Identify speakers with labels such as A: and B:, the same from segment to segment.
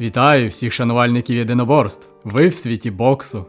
A: Вітаю всіх шанувальників єдиноборств. Ви в світі боксу.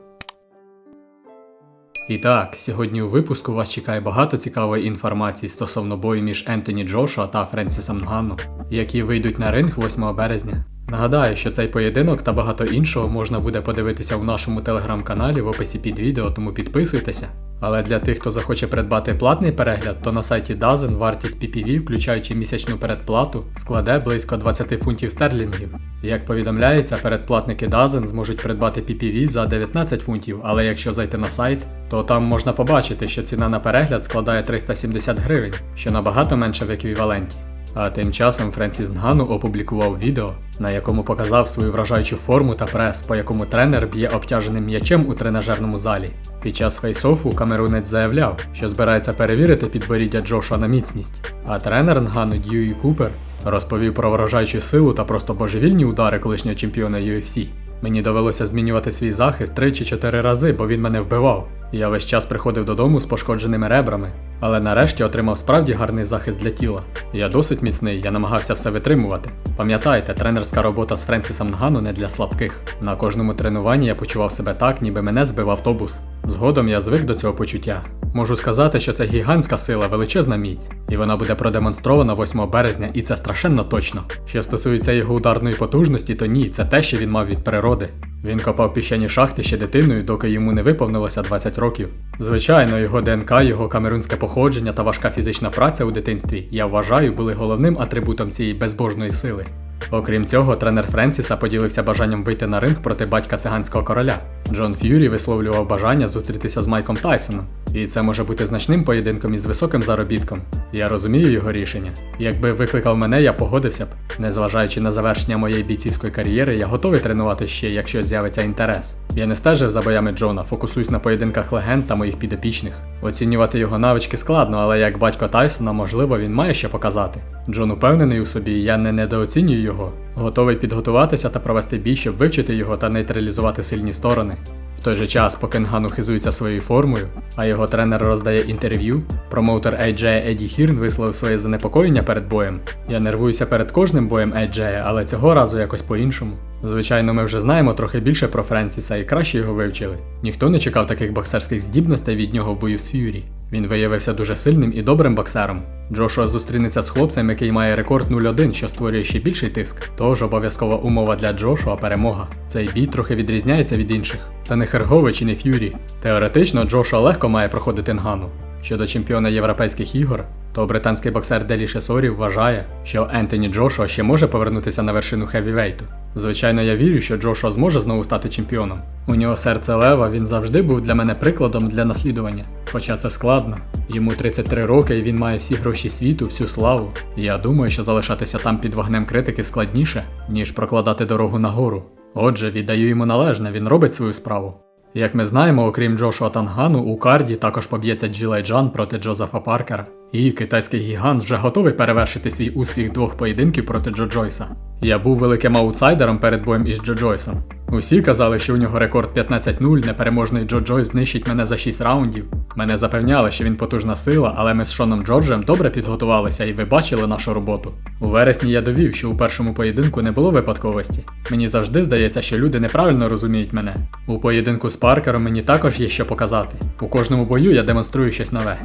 A: І так, сьогодні у випуску вас чекає багато цікавої інформації стосовно бою між Ентоні Джошуа та Френсісом Нгану, які вийдуть на ринг 8 березня. Нагадаю, що цей поєдинок та багато іншого можна буде подивитися в нашому телеграм-каналі в описі під відео, тому підписуйтеся. Але для тих, хто захоче придбати платний перегляд, то на сайті Dazen вартість PPV, включаючи місячну передплату, складе близько 20 фунтів стерлінгів. Як повідомляється, передплатники Dazen зможуть придбати PPV за 19 фунтів, але якщо зайти на сайт, то там можна побачити, що ціна на перегляд складає 370 гривень, що набагато менше в еквіваленті. А тим часом Френсіс Нгану опублікував відео, на якому показав свою вражаючу форму та прес, по якому тренер б'є обтяженим м'ячем у тренажерному залі. Під час фейсофу камерунець заявляв, що збирається перевірити підборіддя Джоша на міцність. А тренер Нгану Дьюї Купер розповів про вражаючу силу та просто божевільні удари колишнього чемпіона UFC. Мені довелося змінювати свій захист 3 чи 4 рази, бо він мене вбивав. Я весь час приходив додому з пошкодженими ребрами, але нарешті отримав справді гарний захист для тіла. Я досить міцний, я намагався все витримувати. Пам'ятайте, тренерська робота з Френсісом Нгану не для слабких. На кожному тренуванні я почував себе так, ніби мене збив автобус. Згодом я звик до цього почуття. Можу сказати, що це гігантська сила, величезна міць, і вона буде продемонстрована 8 березня, і це страшенно точно. Що стосується його ударної потужності, то ні, це те, що він мав від природи. Він копав піщані шахти ще дитиною, доки йому не виповнилося 20 років. Звичайно, його ДНК, його камерунське походження та важка фізична праця у дитинстві, я вважаю, були головним атрибутом цієї безбожної сили. Окрім цього, тренер Френсіса поділився бажанням вийти на ринг проти батька циганського короля. Джон Ф'юрі висловлював бажання зустрітися з Майком Тайсоном, і це може бути значним поєдинком із високим заробітком. Я розумію його рішення. Якби викликав мене, я погодився б. Незважаючи на завершення моєї бійцівської кар'єри, я готовий тренувати ще, якщо з'явиться інтерес. Я не стежив за боями Джона, фокусуюсь на поєдинках легенд та моїх підопічних. Оцінювати його навички складно, але як батько Тайсона, можливо, він має що показати. Джон упевнений у собі, я не недооцінюю його. Готовий підготуватися та провести бій, щоб вивчити його та нейтралізувати сильні сторони. В той же час, поки Нгану хизується своєю формою, а його тренер роздає інтерв'ю, промоутер AJ Еді Хірн висловив своє занепокоєння перед боєм. Я нервуюся перед кожним боєм AJ, але цього разу якось по-іншому. Звичайно, ми вже знаємо трохи більше про Френсіса і краще його вивчили. Ніхто не чекав таких боксерських здібностей від нього в бою з Ф'юрі. Він виявився дуже сильним і добрим боксером. Джошуа зустрінеться з хлопцем, який має рекорд 0-1, що створює ще більший тиск. Тож обов'язкова умова для Джошуа перемога. Цей бій трохи відрізняється від інших. Це не Хергович і не Ф'юрі. Теоретично Джошуа легко має проходити Нгану. Щодо чемпіона європейських ігор, то британський боксер Делі Шесорі вважає, що Ентоні Джошуа ще може повернутися на вершину хевівейту. Звичайно, я вірю, що Джошуа зможе знову стати чемпіоном. У нього серце лева, він завжди був для мене прикладом для наслідування. Хоча це складно. Йому 33 роки і він має всі гроші світу, всю славу. Я думаю, що залишатися там під вогнем критики складніше, ніж прокладати дорогу нагору. Отже, віддаю йому належне, він робить свою справу. Як ми знаємо, окрім Джошуа Тангану, у карді також поб'ється Джилай Джан проти Джозефа Паркера. І китайський гігант вже готовий перевершити свій успіх двох поєдинків проти Джо Джойса. Я був великим аутсайдером перед боєм із Джо Джойсом. Усі казали, що у нього рекорд 15-0, непереможний Джо Джойс знищить мене за 6 раундів. Мене запевняли, що він потужна сила, але ми з Шоном Джорджем добре підготувалися і ви бачили нашу роботу. У вересні я довів, що у першому поєдинку не було випадковості. Мені завжди здається, що люди неправильно розуміють мене. У поєдинку з Паркером мені також є що показати. У кожному бою я демонструю щось нове.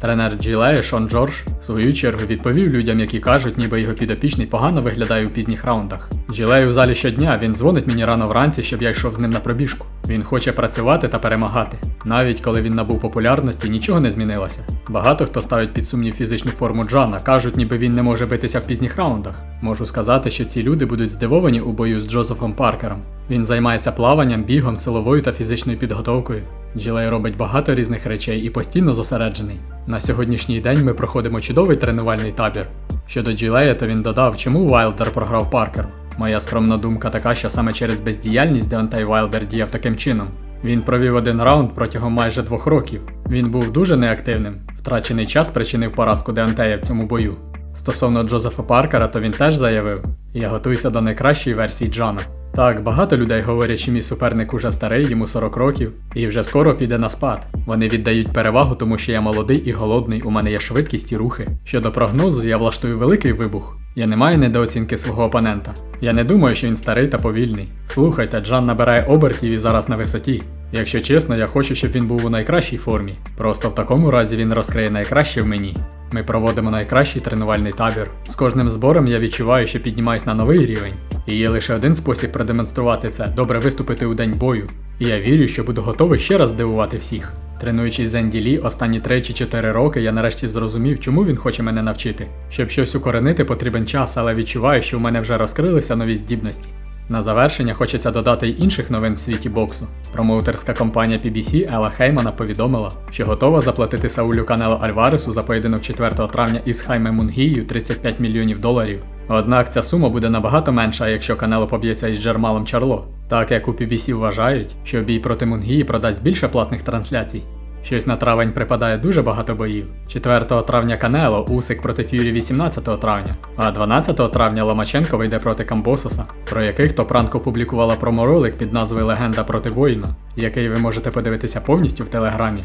A: Тренер Джилея Шон Джордж в свою чергу відповів людям, які кажуть, ніби його підопічний погано виглядає у пізніх раундах. Джилей у залі щодня, він дзвонить мені рано вранці, щоб я йшов з ним на пробіжку. Він хоче працювати та перемагати. Навіть коли він набув популярності, нічого не змінилося. Багато хто ставить під сумнів фізичну форму Джана, кажуть, ніби він не може битися в пізніх раундах. Можу сказати, що ці люди будуть здивовані у бою з Джозефом Паркером. Він займається плаванням, бігом, силовою та фізичною підготовкою. Джилей робить багато різних речей і постійно зосереджений. На сьогоднішній день ми проходимо чудовий тренувальний табір. Щодо Джилея, то він додав, чому Вайлдер програв Паркеру. Моя скромна думка така, що саме через бездіяльність Деонтай Вайлдер діяв таким чином. Він провів один раунд протягом майже двох років. Він був дуже неактивним. Втрачений час причинив поразку Деонтея в цьому бою. Стосовно Джозефа Паркера, то він теж заявив: Я готуюся до найкращої версії Джана. Так, багато людей говорять, що мій суперник уже старий, йому 40 років, і вже скоро піде на спад. Вони віддають перевагу, тому що я молодий і голодний, у мене є швидкість і рухи. Щодо прогнозу, я влаштую великий вибух. Я не маю недооцінки свого опонента. Я не думаю, що він старий та повільний. Слухайте, Джан набирає обертів і зараз на висоті. Якщо чесно, я хочу, щоб він був у найкращій формі. Просто в такому разі він розкриє найкраще в мені. Ми проводимо найкращий тренувальний табір. З кожним збором я відчуваю, що піднімаюсь на новий рівень. І є лише один спосіб продемонструвати це добре виступити у день бою. І я вірю, що буду готовий ще раз здивувати всіх. Тренуючись з Енді останні 3 чи 4 роки, я нарешті зрозумів, чому він хоче мене навчити. Щоб щось укоренити, потрібен час, але відчуваю, що в мене вже розкрилися нові здібності. На завершення хочеться додати й інших новин в світі боксу. Промоутерська компанія PBC Ела Хеймана повідомила, що готова заплатити Саулю Канело Альваресу за поєдинок 4 травня із Хайме Мунгією 35 мільйонів доларів. Однак ця сума буде набагато менша, якщо Канело поб'ється із Джермалом Чарло, так як у PBC вважають, що бій проти Мунгії продасть більше платних трансляцій. Щось на травень припадає дуже багато боїв. 4 травня Канело, Усик проти Ф'юрі 18 травня, а 12 травня Ломаченко вийде проти Камбососа, про яких Топранк опублікувала проморолик під назвою Легенда проти воїна, який ви можете подивитися повністю в телеграмі.